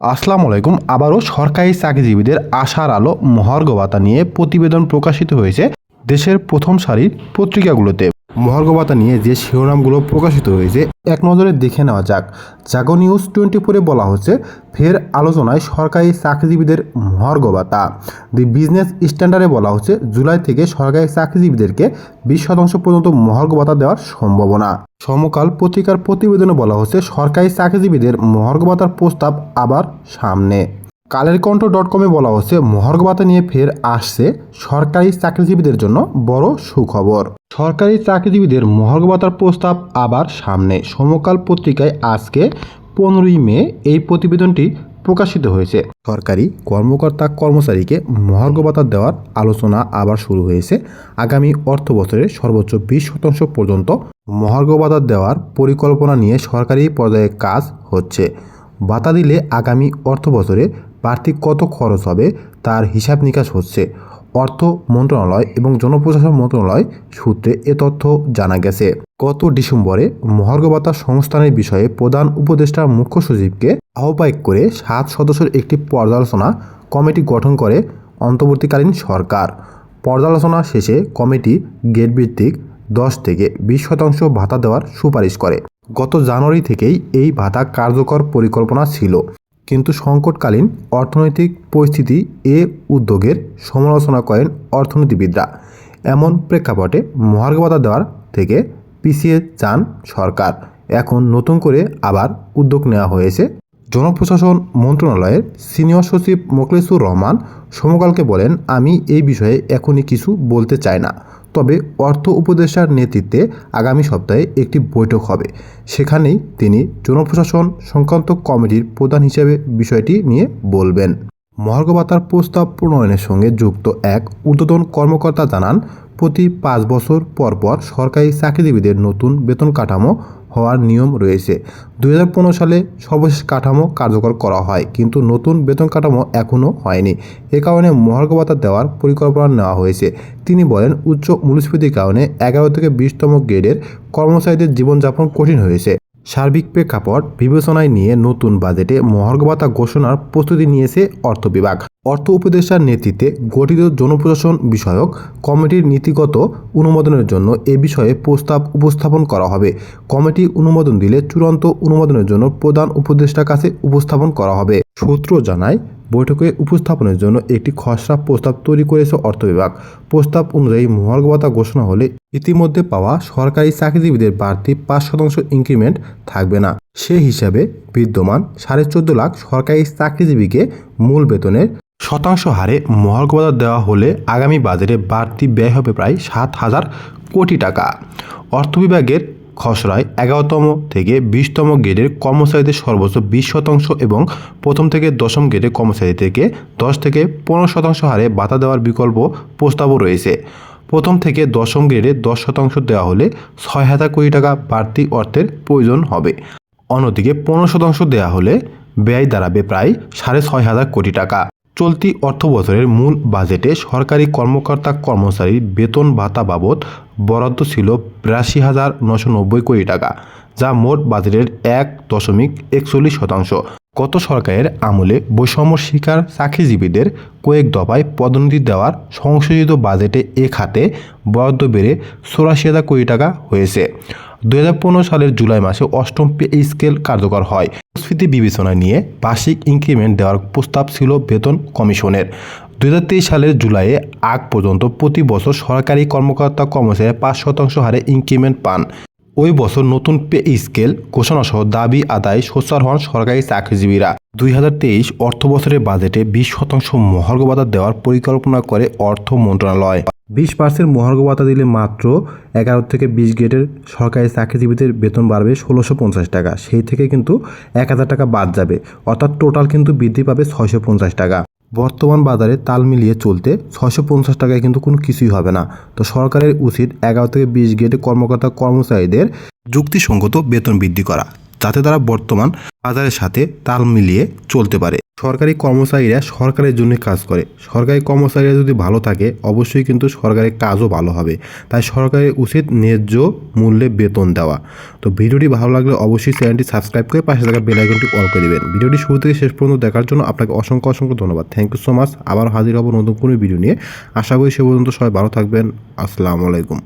আসসালামু আলাইকুম। আবারও সরকারি চাকরিজীবীদের আশার আলো মহার্ঘ ভাতা নিয়ে প্রতিবেদন প্রকাশিত হয়েছে দেশের প্রথম সারির পত্রিকাগুলোতে। মহার্ঘ ভাতা নিয়ে যে শিরোনামগুলো প্রকাশিত হয়েছে, এক নজরে দেখে নেওয়া যাক। জাগো নিউজ টোয়েন্টি ফোরে বলা হচ্ছে, ফের আলোচনায় সরকারি চাকরিজীবীদের মহার্ঘ ভাতা দি বিজনেস স্ট্যান্ডার্ডে বলা হচ্ছে, জুলাই থেকে সরকারি চাকরিজীবীদেরকে বিশ শতাংশ পর্যন্ত মহার্ঘ ভাতা দেওয়ার সম্ভাবনা। সমকাল পত্রিকার প্রতিবেদনে বলা হচ্ছে, সরকারি চাকরিজীবীদের মহার্ঘ ভাতার প্রস্তাব আবার সামনে। কালের কণ্ঠ ডট কমে বলা হচ্ছে মহার্ঘ ভাতা নিয়ে ফের আসছে সরকারি চাকরিজীবীদের জন্য বড় সুখবর। সরকারি চাকরিজীবীদের মহার্ঘ ভাতার প্রস্তাব আবার সামনে। সমকাল পত্রিকায় আজকে পনেরোই মে এই প্রতিবেদনটি প্রকাশিত হয়েছে। সরকারি কর্মকর্তা কর্মচারীকে মহার্ঘ ভাতা দেওয়ার আলোচনা আবার শুরু হয়েছে। আগামী অর্থ বছরে সর্বোচ্চ বিশ শতাংশ পর্যন্ত মহার্ঘ ভাতা দেওয়ার পরিকল্পনা নিয়ে সরকারি পর্যায়ে কাজ হচ্ছে। ভাতা দিলে আগামী অর্থ বছরে বাড়তি কত খরচ হবে তার হিসাব নিকাশ হচ্ছে। অর্থ মন্ত্রণালয় এবং জনপ্রশাসন মন্ত্রণালয় সূত্রে এ তথ্য জানা গেছে। গত ডিসেম্বরে মহার্ঘ ভাতা সংস্থানের বিষয়ে প্রধান উপদেষ্টা মুখ্য সচিবকে আহ্বায়ক করে সাত সদস্যের একটি পর্যালোচনা কমিটি গঠন করে অন্তর্বর্তীকালীন সরকার। পর্যালোচনা শেষে কমিটি গেট ভিত্তিক দশ থেকে বিশ শতাংশ ভাতা দেওয়ার সুপারিশ করে। গত জানুয়ারি থেকেই এই ভাতা কার্যকর পরিকল্পনা ছিল। কিন্তু সংকটকালীন অর্থনৈতিক পরিস্থিতি এ উদ্যোগের সমালোচনা করেন অর্থনীতিবিদরা। এমন প্রেক্ষাপটে মহার্ঘ দেওয়ার থেকে পিছিয়ে যান সরকার। এখন নতুন করে আবার উদ্যোগ নেওয়া হয়েছে। জনপ্রশাসন মন্ত্রণালয়ের সিনিয়র সচিব মোখলেসুর রহমান সমকালকে বলেন, আমি এই বিষয়ে এখনই কিছু বলতে চাই না। তবে অর্থ উপদেষ্টার নেতৃত্বে আগামী সপ্তাহে একটি বৈঠক হবে। সেখানেই তিনি জনপ্রশাসন সংক্রান্ত কমিটির প্রধান হিসেবে বিষয়টি নিয়ে বলবেন। মহার্ঘ ভাতার প্রস্তাব প্রণয়নের সঙ্গে যুক্ত এক ঊর্ধ্বতন কর্মকর্তা জানান, প্রতি পাঁচ বছর পরপর পর সরকারি চাকরিজীবীদের নতুন বেতন কাঠামো হওয়ার নিয়ম রয়েছে। দু হাজার পনেরো সালে সর্বশেষ কাঠামো কার্যকর করা হয়, কিন্তু নতুন বেতন কাঠামো এখনও হয়নি। এ কারণে মহার্ঘ ভাতা দেওয়ার পরিকল্পনা নেওয়া হয়েছে। তিনি বলেন, উচ্চ মূল্যস্ফীতির কারণে এগারো থেকে বিশতম গ্রেডের কর্মচারীদের জীবনযাপন কঠিন হয়েছে। সার্বিক প্রেক্ষাপট বিবেচনায় নিয়ে নতুন বাজেটে মহার্ঘ ঘোষণার প্রস্তুতি নিয়েছে অর্থ বিভাগ। অর্থ উপদেষ্টার নেতৃত্বে গঠিত জনপ্রশাসন বিষয়ক কমিটির নীতিগত অনুমোদনের জন্য এ বিষয়ে প্রস্তাব উপস্থাপন করা হবে। কমিটি অনুমোদন দিলে চূড়ান্ত অনুমোদনের জন্য প্রধান উপদেষ্টার কাছে উপস্থাপন করা হবে। সূত্র জানায় বৈঠকে উপস্থাপনের জন্য একটি খসড়া প্রস্তাব তৈরি করেছে অর্থ বিভাগ। প্রস্তাব অনুযায়ী মহার্ঘ ঘোষণা হলে ইতিমধ্যে পাওয়া সরকারি চাকরিজীবীদের বাড়তি পাঁচ শতাংশ ইনক্রিমেন্ট থাকবে না। সে হিসাবে বিদ্যমান সাড়ে চোদ্দ লাখ সরকারি চাকরিজীবীকে মূল বেতনের শতাংশ হারে মহার্ঘ ভাতা দেওয়া হলে আগামী বাজেটে বাড়তি ব্যয় হবে প্রায় সাত হাজার কোটি টাকা। অর্থ বিভাগের খসড়ায় এগারোতম থেকে বিশতম গ্রেডের কর্মচারীদের সর্বোচ্চ বিশ শতাংশ এবং প্রথম থেকে দশম গ্রেডের কর্মচারীদেরকে দশ থেকে পনেরো শতাংশ হারে ভাতা দেওয়ার বিকল্প প্রস্তাবও রয়েছে। প্রথম থেকে দশম গ্রেডে দশ শতাংশ দেওয়া হলে ছয় হাজার কোটি টাকা বাড়তি অর্থের প্রয়োজন হবে। অন্যদিকে পনেরো শতাংশ দেওয়া হলে ব্যয় দাঁড়াবে প্রায় সাড়ে ছয় হাজার কোটি টাকা। চলতি অর্থবছরের মূল বাজেটে সরকারি কর্মকর্তা কর্মচারীর বেতন ভাতা বাবদ বরাদ্দ ছিল বিরাশি হাজার নশো নব্বই কোটি টাকা, যা মোট বাজেটের এক দশমিক একচল্লিশ শতাংশ। গত সরকারের আমলে বৈষম্য শিকার চাকরিজীবীদের কয়েক দফায় পদোন্নতি দেওয়ার সংশোধিত বাজেটে এ খাতে বরাদ্দ বেড়ে চৌরাশি হাজার কোটি টাকা হয়েছে। দু হাজার পনেরো সালের জুলাই মাসে অষ্টম পে স্কেল কার্যকর হয়। স্ফীতি বিবেচনা নিয়ে বার্ষিক ইনক্রিমেন্ট দেওয়ার প্রস্তাব ছিল বেতন কমিশনের। দু হাজার তেইশ সালের জুলাইয়ে আগ পর্যন্ত প্রতি বছর সরকারি কর্মকর্তা কর্মচারী পাঁচ শতাংশ হারে ইনক্রিমেন্ট পান। ওই বছর নতুন পে স্কেল ঘোষণাসহ দাবি আদায় সোচ্চার হন সরকারি চাকরিজীবীরা। দুই হাজার তেইশ অর্থ বছরের বাজেটে বিশ শতাংশ মহার্ঘ ভাতা দেওয়ার পরিকল্পনা করে অর্থ মন্ত্রণালয়। বিশ পার্সেন্ট মহার্ঘ ভাতা দিলে মাত্র এগারো থেকে বিশ গ্রেডের সরকারি চাকরিজীবীদের বেতন বাড়বে ষোলোশো পঞ্চাশ টাকা। সেই থেকে কিন্তু এক হাজার টাকা বাদ যাবে। অর্থাৎ টোটাল কিন্তু বৃদ্ধি পাবে ছয়শো পঞ্চাশ টাকা। বর্তমান বাজারে তাল মিলিয়ে চলতে ছশো পঞ্চাশ টাকায় কিন্তু কোনো কিছুই হবে না। তো সরকারের উচিত এগারো থেকে বিশ গেটে কর্মকর্তা কর্মচারীদের যুক্তিসঙ্গত বেতন বৃদ্ধি করা, যাতে তারা বর্তমান বাজারের সাথে তাল মিলিয়ে চলতে পারে। সরকারি কর্মচারীরা সরকারের জন্য কাজ করে। সরকারি কর্মচারীরা যদি ভালো থাকে, অবশ্যই কিন্তু সরকারের কাজও ভালো হবে। তাই সরকারের উচিত ন্যায্য মূল্যে বেতন দেওয়া। তো ভিডিওটি ভালো লাগলে অবশ্যই চ্যানেলটি সাবস্ক্রাইব করে পাশে থাকা বেল আইকনটি অন করে দেবেন। ভিডিওটি শুরু থেকে শেষ পর্যন্ত দেখার জন্য আপনাকে অসংখ্য অসংখ্য ধন্যবাদ। থ্যাংক ইউ সো মাচ আবার হাজির হব নতুন কোনো ভিডিও নিয়ে। আশা করি সে পর্যন্ত সবাই ভালো থাকবেন। আসসালামু আলাইকুম।